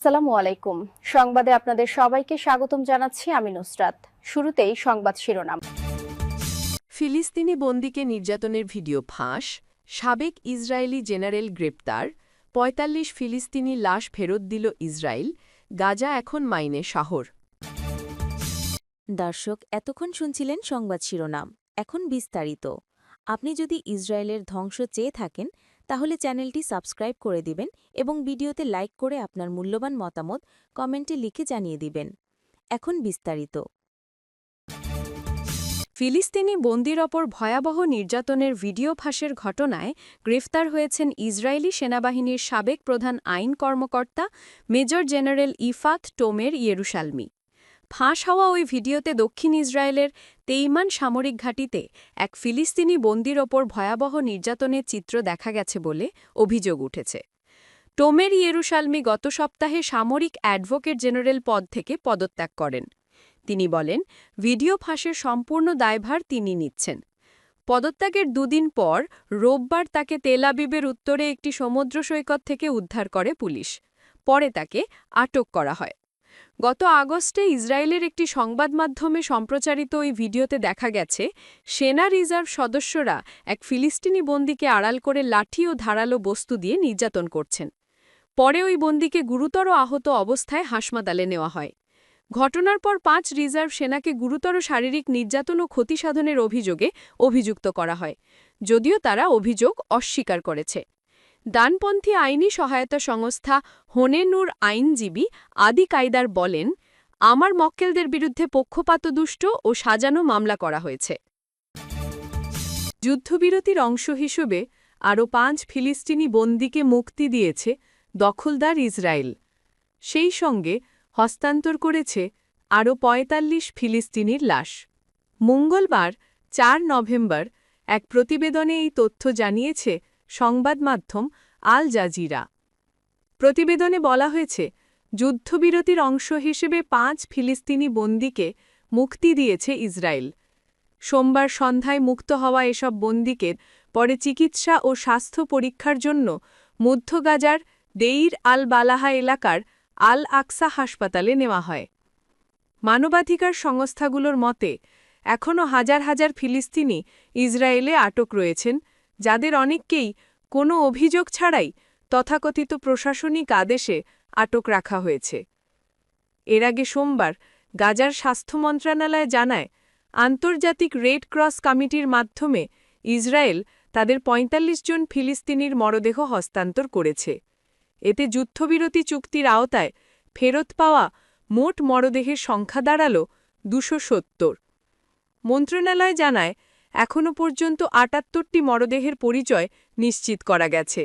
আসসালামু আলাইকুম। সংবাদে আপনাদের সবাইকে স্বাগতম জানাচ্ছি আমি নুসরাত। শুরুতেই সংবাদ শিরোনাম। ফিলিস্তিনি বন্দীকে নির্যাতনের ভিডিও ফাঁস সাবেক ইসরায়েলি জেনারেল গ্রেপ্তার ৪৫ ফিলিস্তিনি লাশ ফেরত দিল ইসরায়েল গাজা এখন মাইনে শহর। দর্শক এতক্ষণ শুনছিলেন সংবাদ শিরোনাম। এখন বিস্তারিত। আপনি যদি ইসরায়েলের ধ্বংস চেয়ে থাকেন তাহলে চ্যানেলটি সাবস্ক্রাইব করে দিবেন এবং ভিডিওতে লাইক করে আপনার মূল্যবান মতামত কমেন্টে লিখে জানিয়ে দিবেন। এখন বিস্তারিত। ফিলিস্তিনি বন্দির ওপর ভয়াবহ নির্যাতনের ভিডিও ফাঁসের ঘটনায় গ্রেফতার হয়েছেন ইসরায়েলি সেনাবাহিনীর সাবেক প্রধান আইন কর্মকর্তা, major general Yifat Tomer Yerushalmi. ফাঁস হওয়া ওই ভিডিওতে দক্ষিণ ইসরায়েলের তেইমান সামরিক ঘাঁটিতে এক ফিলিস্তিনি বন্দির ওপর ভয়াবহ নির্যাতনের চিত্র দেখা গেছে বলে অভিযোগ উঠেছে। টোমের ইয়েরুশালমি গত সপ্তাহে সামরিক অ্যাডভোকেট জেনারেল পদ থেকে পদত্যাগ করেন। তিনি বলেন, ভিডিও ফাঁসের সম্পূর্ণ দায়ভার তিনি নিচ্ছেন। পদত্যাগের দুদিন পর রোববার তাকে তেলাবিবের উত্তরে একটি সমুদ্র সৈকত থেকে উদ্ধার করে পুলিশ। পরে তাকে আটক করা হয়। গত আগস্টে ইসরায়েলের একটি সংবাদ মাধ্যমে সম্প্রচারিত ওই ভিডিওতে দেখা গেছে, সেনা রিজার্ভ সদস্যরা এক ফিলিস্তিনি বন্দীকে আড়াল করে লাঠি ও ধারালো বস্তু দিয়ে নির্যাতন করছেন। পরে ওই বন্দীকে গুরুতর আহত অবস্থায় হাসপাতালে নেওয়া হয়। ঘটনার পর পাঁচ রিজার্ভ সেনাকে গুরুতর শারীরিক নির্যাতন ও ক্ষতিসাধনের অভিযোগে অভিযুক্ত করা হয়, যদিও তারা অভিযোগ অস্বীকার করেছে। ডানপন্থী আইনি সহায়তা সংস্থা হোনেনুর আইনজীবী আদি কায়দার বলেন, আমার মক্কেলদের বিরুদ্ধে পক্ষপাতদুষ্ট ও সাজানো মামলা করা হয়েছে। যুদ্ধবিরতির অংশ হিসেবে আরও পাঁচ ফিলিস্তিনি বন্দীকে মুক্তি দিয়েছে দখলদার ইসরায়েল। সেই সঙ্গে হস্তান্তর করেছে আরও ৪৫ ফিলিস্তিনির লাশ। মঙ্গলবার, চার নভেম্বর, এক প্রতিবেদনে এই তথ্য জানিয়েছে সংবাদ মাধ্যম আল জাজিরা। প্রতিবেদনে বলা হয়েছে, যুদ্ধবিরতির অংশ হিসেবে পাঁচ ফিলিস্তিনি বন্দীকে মুক্তি দিয়েছে ইসরায়েল। সোমবার সন্ধ্যায় মুক্ত হওয়া এসব বন্দীকে পরে চিকিৎসা ও স্বাস্থ্য পরীক্ষার জন্য মধ্য গাজার দেইর আল বালাহা এলাকার আল আকসা হাসপাতালে নেওয়া হয়। মানবাধিকার সংস্থাগুলোর মতে, এখনও হাজার হাজার ফিলিস্তিনি ইসরায়েলে আটক রয়েছেন যাদের অনেককেই কোনো অভিযোগ ছাড়াই তথাকথিত প্রশাসনিক আদেশে আটক রাখা হয়েছে। এর আগে সোমবার গাজার স্বাস্থ্য মন্ত্রণালয় জানায়, আন্তর্জাতিক রেড ক্রস কমিটির মাধ্যমে ইসরায়েল তাদের ৪৫ জন ফিলিস্তিনির মরদেহ হস্তান্তর করেছে। এতে যুদ্ধবিরতি চুক্তির আওতায় ফেরত পাওয়া মোট মরদেহের সংখ্যা দাঁড়াল দুশো মন্ত্রণালয় জানায় এখনও পর্যন্ত আটাত্তরটি মরদেহের পরিচয় নিশ্চিত করা গেছে।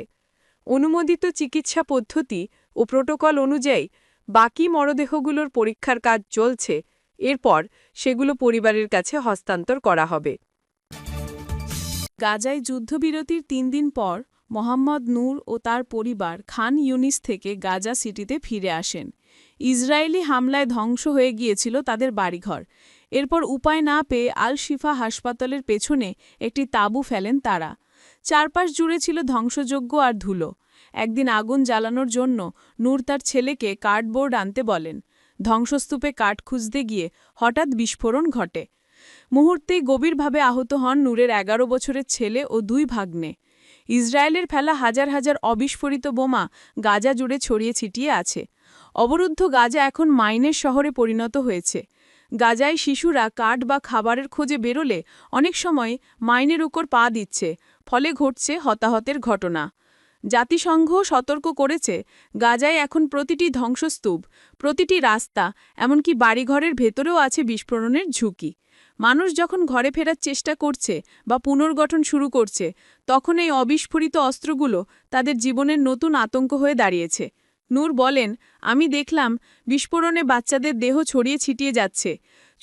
অনুমোদিত চিকিৎসা পদ্ধতি ও প্রোটোকল অনুযায়ী বাকি মরদেহগুলোর পরীক্ষার কাজ চলছে, এরপর সেগুলো পরিবারের কাছে হস্তান্তর করা হবে। গাজায় যুদ্ধবিরতির তিন দিন পর মোহাম্মদ নূর ও তার পরিবার খান ইউনিস থেকে গাজা সিটিতে ফিরে আসেন। ইসরায়েলি হামলায় ধ্বংস হয়ে গিয়েছিল তাদের বাড়িঘর। এরপর উপায় না পেয়ে আল শিফা হাসপাতালের পেছনে একটি তাঁবু ফেলেন তারা। চারপাশ জুড়ে ছিল ধ্বংসযোগ্য আর ধুলো। একদিন আগুন জ্বালানোর জন্য নূর তার ছেলেকে কার্ডবোর্ড আনতে বলেন। ধ্বংসস্তূপে কাঠ খুঁজতে গিয়ে হঠাৎ বিস্ফোরণ ঘটে। মুহূর্তেই গভীরভাবে আহত হন নূরের এগারো বছরের ছেলে ও দুই ভাগ্নে। ইসরায়েলের ফেলা হাজার হাজার অবিস্ফোরিত বোমা গাজা জুড়ে ছড়িয়ে ছিটিয়ে আছে। অবরুদ্ধ গাজা এখন মাইনের শহরে পরিণত হয়েছে। গাজায় শিশুরা কাঠ বা খাবারের খোঁজে বেরোলে অনেক সময় মাইনের উপর পা দিচ্ছে, ফলে ঘটছে হতাহতের ঘটনা। জাতিসংঘ সতর্ক করেছে, গাজায় এখন প্রতিটি ধ্বংসস্তূপ, প্রতিটি রাস্তা, এমনকি বাড়িঘরের ভেতরেও আছে বিস্ফোরণের ঝুঁকি। মানুষ যখন ঘরে ফেরার চেষ্টা করছে বা পুনর্গঠন শুরু করছে, তখন এই অবিস্ফোরিত অস্ত্রগুলো তাদের জীবনের নতুন আতঙ্ক হয়ে দাঁড়িয়েছে। নূর বলেন, আমি দেখলাম বিস্ফোরণে বাচ্চাদের দেহ ছড়িয়ে ছিটিয়ে যাচ্ছে।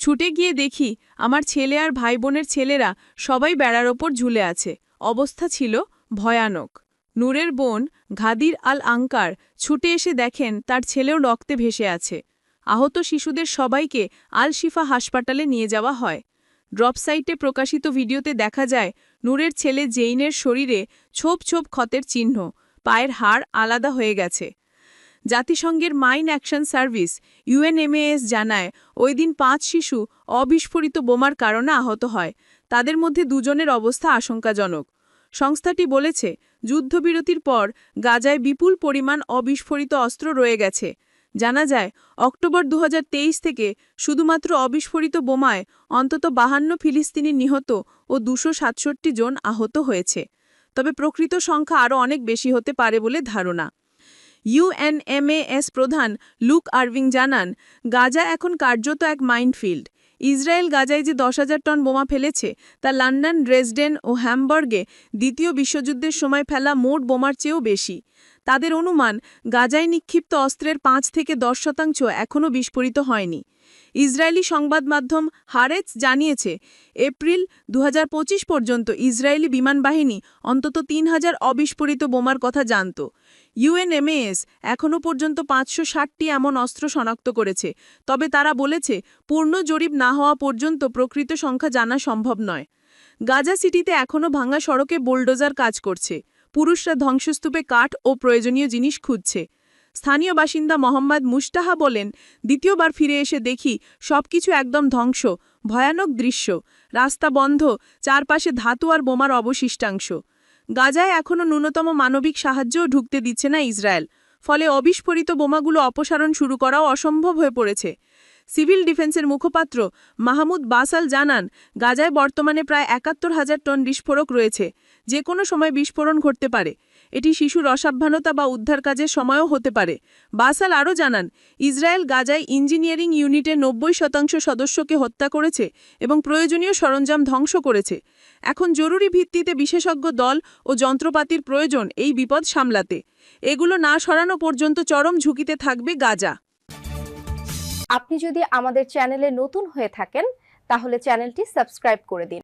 ছুটে গিয়ে দেখি আমার ছেলে আর ভাই বোনের ছেলেরা সবাই বেড়ার ওপর ঝুলে আছে। অবস্থা ছিল ভয়ানক। নূরের বোন ঘাদির আল আঙ্কার ছুটে এসে দেখেন তার ছেলেও রক্তে ভেসে আছে। আহত শিশুদের সবাইকে আল শিফা হাসপাতালে নিয়ে যাওয়া হয়। ড্রপ সাইটে প্রকাশিত ভিডিওতে দেখা যায়, নূরের ছেলে জেইনের শরীরে ছোপ ছোপ ক্ষতের চিহ্ন, পায়ের হাড় আলাদা হয়ে গেছে। জাতিসংঘের মাইন অ্যাকশন সার্ভিস ইউএনএমএএস জানায়, ওই দিন পাঁচ শিশু অবিস্ফোরিত বোমার কারণে আহত হয়। তাদের মধ্যে দুজনের অবস্থা আশঙ্কাজনক। সংস্থাটি বলেছে, যুদ্ধবিরতির পর গাজায় বিপুল পরিমাণ অবিস্ফোরিত অস্ত্র রয়ে গেছে। জানা যায়, অক্টোবর দু হাজার তেইশ থেকে শুধুমাত্র অবিস্ফোরিত বোমায় অন্তত বাহান্ন ফিলিস্তিনি নিহত ও দুশো জন আহত হয়েছে। তবে প্রকৃত সংখ্যা আরও অনেক বেশি হতে পারে বলে ধারণা। ইউএনএমএএস প্রধান লুক আরভিং জানান, গাজা এখন কার্যত এক মাইন্ডফিল্ড ইসরায়েল গাজায় যে দশ হাজার টন বোমা ফেলেছে, তা লন্ডন, ড্রেসডেন ও হ্যামবার্গে দ্বিতীয় বিশ্বযুদ্ধের সময় ফেলা মোট বোমার চেয়েও বেশি। তাদের অনুমান, গাজায় নিক্ষিপ্ত অস্ত্রের পাঁচ থেকে দশ শতাংশ এখনও বিস্ফোরিত হয়নি। ইসরায়েলি সংবাদ মাধ্যম হারেজ জানিয়েছে, এপ্রিল দু হাজার পঁচিশ পর্যন্ত ইসরায়েলি বিমান বাহিনী অন্তত তিন হাজার অবিস্ফোরিত বোমার কথা জানত। ইউএনএমএএস এখনও পর্যন্ত পাঁচশো ষাটটি এমন অস্ত্র শনাক্ত করেছে, তবে তারা বলেছে, পূর্ণ জরিপ না হওয়া পর্যন্ত প্রকৃত সংখ্যা জানা সম্ভব নয়। গাজা সিটিতে এখনও ভাঙা সড়কে বোলডোজার কাজ করছে। পুরুষরা ধ্বংসস্তূপে কাঠ ও প্রয়োজনীয় জিনিস খুঁজছে। স্থানীয় বাসিন্দা মোহাম্মদ মুস্তাহা বলেন, দ্বিতীয়বার ফিরে এসে দেখি সবকিছু একদম ধ্বংস, ভয়ানক দৃশ্য। রাস্তা বন্ধ, চারপাশে ধাতু আর বোমার অবশিষ্টাংশ। গাজায় এখনও ন্যূনতম মানবিক সাহায্যও ঢুকতে দিচ্ছে না ইসরায়েল। ফলে অবিস্ফোরিত বোমাগুলো অপসারণ শুরু করাও অসম্ভব হয়ে পড়েছে। সিভিল ডিফেন্সের মুখপাত্র মাহমুদ বাসাল জানান, গাজায় বর্তমানে প্রায় একাত্তর হাজার টন বিস্ফোরক রয়েছে। যে কোনো সময় বিস্ফোরণ ঘটতে পারে। এটি শিশুর অসাবধানতা বা উদ্ধার কাজের সময়ও হতে পারে। বাসাল আরও জানান, ইসরায়েল গাজায় ইঞ্জিনিয়ারিং ইউনিটের নব্বই শতাংশ সদস্যকে হত্যা করেছে এবং প্রয়োজনীয় সরঞ্জাম ধ্বংস করেছে। এখন জরুরি ভিত্তিতে বিশেষজ্ঞ দল ও যন্ত্রপাতির প্রয়োজন এই বিপদ সামলাতে। এগুলো না সরানো পর্যন্ত চরম ঝুঁকিতে থাকবে গাজা। আপনি যদি আমাদের চ্যানেলে নতুন হয়ে থাকেন, তাহলে চ্যানেলটি সাবস্ক্রাইব করে দিন।